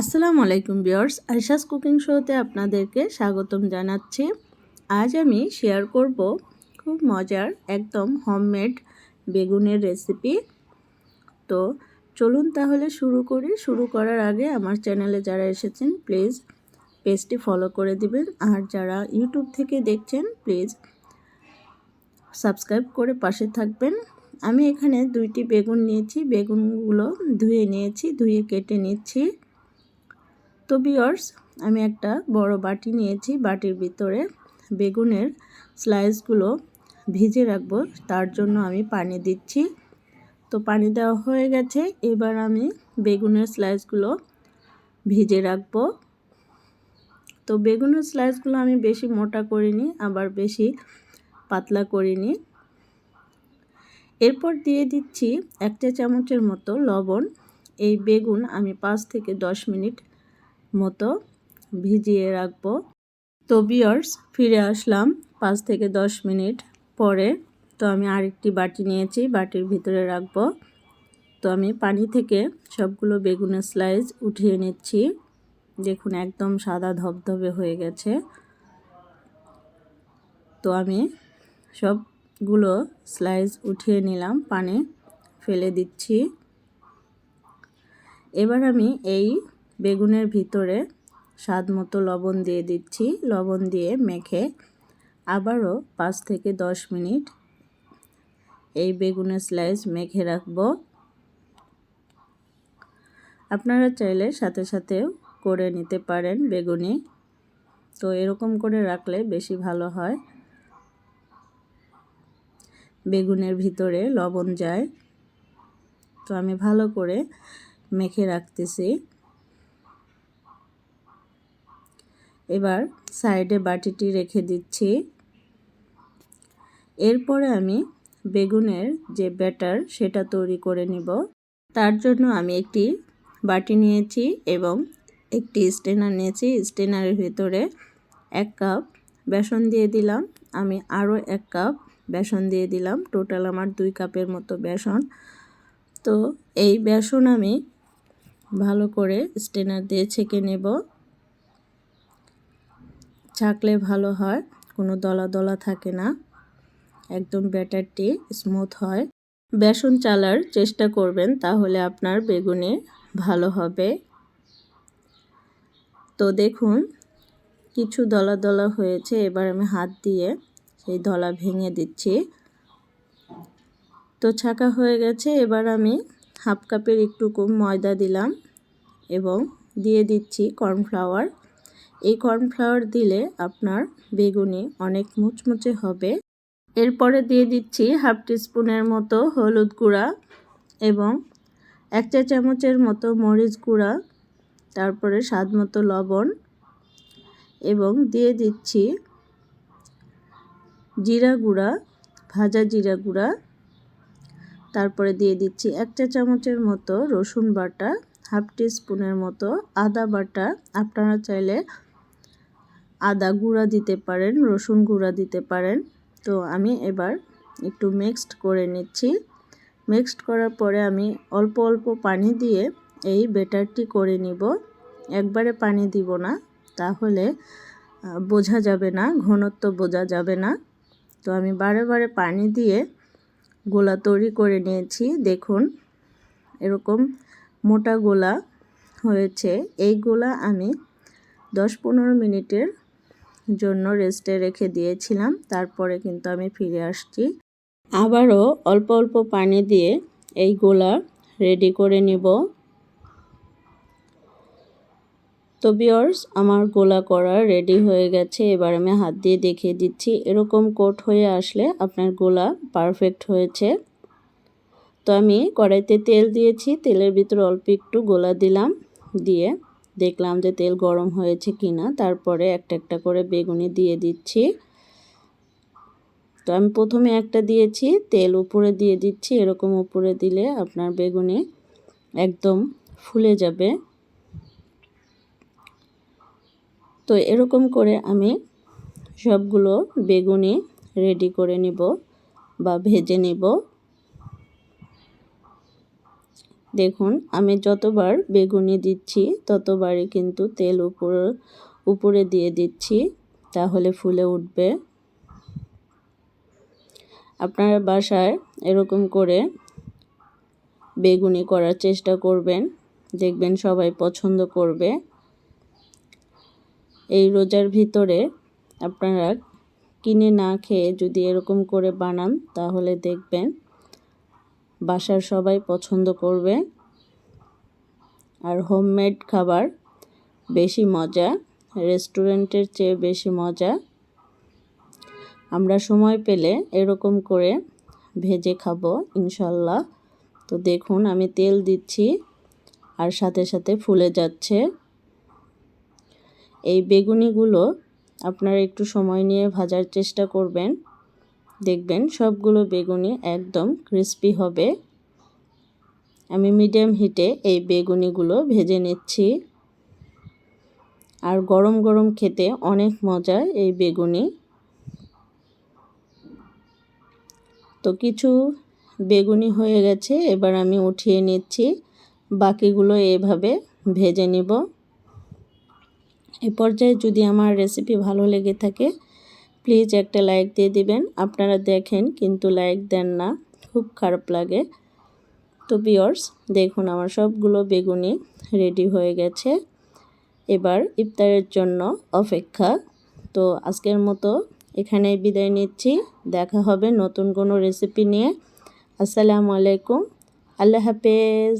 আসসালামু আলাইকুম বিয়ার্স আইসাস কুকিং শোতে আপনাদেরকে স্বাগতম জানাচ্ছি। আজ আমি শেয়ার করব খুব মজার একদম হোমমেড বেগুনের রেসিপি তো চলুন তাহলে শুরু করি। শুরু করার আগে আমার চ্যানেলে যারা এসেছেন প্লিজ পেজটি ফলো করে দিবেন। আর যারা ইউটিউব থেকে দেখছেন প্লিজ সাবস্ক্রাইব করে পাশে থাকবেন। আমি এখানে দুইটি বেগুন নিয়েছি। বেগুনগুলো ধুয়ে নিয়েছি, ধুয়ে কেটে নিচ্ছি। তো বিয়র্স আমি একটা বড় বাটি নিয়েছি। বাটির ভিতরে বেগুনের স্লাইসগুলো ভিজে রাখব। তার জন্য আমি পানি দিচ্ছি। তো পানি দেওয়া হয়ে গেছে। এবার আমি বেগুনের স্লাইসগুলো ভিজে রাখব। তো বেগুনের স্লাইসগুলো আমি বেশি মোটা করিনি, আবার বেশি পাতলা করিনি। এরপর দিয়ে দিচ্ছি এক চা চামচের মতো লবণ। এই বেগুন আমি পাঁচ থেকে দশ মিনিট মতো ভিজিয়ে রাখব। তো বিয়ার্স ফিরে আসলাম পাঁচ থেকে দশ মিনিট পরে। তো আমি আরেকটি বাটি নিয়েছি, বাটির ভিতরে রাখব। তো আমি পানি থেকে সবগুলো বেগুনের স্লাইস উঠিয়ে নিচ্ছি। দেখুন, একদম সাদা ধবধবে হয়ে গেছে। তো আমি সবগুলো স্লাইস উঠিয়ে নিলাম, পানি ফেলে দিচ্ছি। এবার আমি এই বেগুনের ভিতরে স্বাদ মতো লবণ দিয়ে দিচ্ছি। লবণ দিয়ে মেখে আবারও পাঁচ থেকে দশ মিনিট এই বেগুনের স্লাইস মেখে রাখব। আপনারা চাইলে সাথে সাথেও করে নিতে পারেন বেগুনি। তো এরকম করে রাখলে বেশি ভালো হয়। বেগুনের ভিতরে লবণ যায়। তো আমি ভালো করে মেখে রাখতেছি। এবার সাইডে বাটিটি রেখে দিচ্ছি। এরপরে আমি বেগুনের যে ব্যাটার সেটা তৈরি করে নিব। তার জন্য আমি একটি বাটি নিয়েছি এবং একটি স্টেনার নিয়েছি। স্টেনারের ভিতরে এক কাপ বেসন দিয়ে দিলাম। আমি আরও এক কাপ বেসন দিয়ে দিলাম। টোটাল আমার দুই কাপের মতো বেসন। তো এই বেসন আমি ভালো করে স্টেনার দিয়ে ছেঁকে নেব। ছাকলে ভালো হয়, কোনো দলা দলা থাকে না। একদম ব্যাটারটি স্মুথ হয়। বেসন চালার চেষ্টা করবেন, তাহলে আপনার বেগুনে ভালো হবে। তো দেখুন, কিছু দলা দলা হয়েছে, এবার আমি হাত দিয়ে সেই দলা ভেঙে দিচ্ছি। তো ছাকা হয়ে গেছে, এবার আমি হাফ কাপের একটু ময়দা দিলাম এবং দিয়ে দিচ্ছি কর্নফ্লাওয়ার এই কর্নফ্লাওয়ার দিলে আপনার বেগুনি অনেক মুচমুচে হবে। এরপরে দিয়ে দিচ্ছি হাফ টিস্পুনের মতো হলুদ গুঁড়া এবং এক চা চামচের মতো মরিচ গুঁড়া, তারপরে স্বাদ মতো লবণ এবং দিয়ে দিচ্ছি জিরা গুঁড়া, ভাজা জিরা গুঁড়া। তারপরে দিয়ে দিচ্ছি এক চা চামচের মতো রসুন বাটা হাফ স্পুনের মতো আদা বাটা। আপনারা চাইলে আদা গুঁড়া দিতে পারেন, রসুন গুঁড়া দিতে পারেন। তো আমি এবার একটু মিক্সড করে নিচ্ছি। মিক্সড করার পরে আমি অল্প অল্প পানি দিয়ে এই বেটারটি করে নিব। একবারে পানি দিব না, তাহলে বোঝা যাবে না, ঘনত্ব বোঝা যাবে না। তো আমি বারে বারে পানি দিয়ে গোলা তৈরি করে নিয়েছি। দেখুন, এরকম মোটা গোলা হয়েছে। এই গোলা আমি দশ পনেরো মিনিটের জন্য রেস্টে রেখে দিয়েছিলাম, তারপরে কিন্তু আমি ফিরে আসছি। আবারও অল্প অল্প পানি দিয়ে এই গোলা রেডি করে নিব। তো বিয়র্স আমার গোলা করা রেডি হয়ে গেছে, এবার আমি হাত দিয়ে দেখিয়ে দিচ্ছি। এরকম কোট হয়ে আসলে আপনার গোলা পারফেক্ট হয়েছে। তো আমি কড়াইতে তেল দিয়েছি, তেলের ভিতরে অল্প একটু গোলা দিলাম, দিয়ে দেখলাম যে তেল গরম হয়েছে কি না তারপরে একটা একটা করে বেগুনি দিয়ে দিচ্ছি। তো আমি প্রথমে একটা দিয়েছি, তেল উপরে দিয়ে দিচ্ছি, এরকম উপরে দিলে আপনার বেগুনি একদম ফুলে যাবে। তো এরকম করে আমি সবগুলো বেগুনি রেডি করে নিব বা ভেজে নিব। দেখুন, আমি যতবার বেগুনি দিচ্ছি, ততবারই কিন্তু তেল উপর, উপরে দিয়ে দিচ্ছি, তাহলে ফুলে উঠবে। আপনারা বাসায় এরকম করে বেগুনি করার চেষ্টা করবেন, দেখবেন সবাই পছন্দ করবে। এই রোজার ভিতরে আপনারা কিনে না খেয়ে যদি এরকম করে বানান, তাহলে দেখবেন বাসার সবাই পছন্দ করবে। আর হোমমেড খাবার বেশি মজা, রেস্টুরেন্টের চেয়ে বেশি মজা। আমরা সময় পেলে এরকম করে ভেজে খাব, ইনশাল্লাহ। তো দেখুন, আমি তেল দিচ্ছি আর সাথে সাথে ফুলে যাচ্ছে। এই বেগুনিগুলো আপনারা একটু সময় নিয়ে ভাজার চেষ্টা করবেন। দেখবেন সবগুলো বেগুনি একদম ক্রিস্পি হবে। আমি মিডিয়াম হিটে এই বেগুনিগুলো ভেজে নিচ্ছি। আর গরম গরম খেতে অনেক মজা এই বেগুনি। তো কিছু বেগুনি হয়ে গেছে, এবার আমি উঠিয়ে নিচ্ছি। বাকিগুলো এভাবে ভেজে নিব। এ পর্যায়ে যদি আমার রেসিপি ভালো লেগে থাকে প্লিজ একটা লাইক দিয়ে দিবেন। আপনারা দেখেন কিন্তু লাইক দেন না, খুব খারাপ লাগে। তো বিয়র্স দেখুন আমার সবগুলো বেগুনি রেডি হয়ে গেছে। এবার ইফতারের জন্য অপেক্ষা। তো আজকের মতো এখানেই বিদায় নিচ্ছি। দেখা হবে নতুন কোনো রেসিপি নিয়ে। আসসালামু আলাইকুম। আল্লাহ হাফেজ।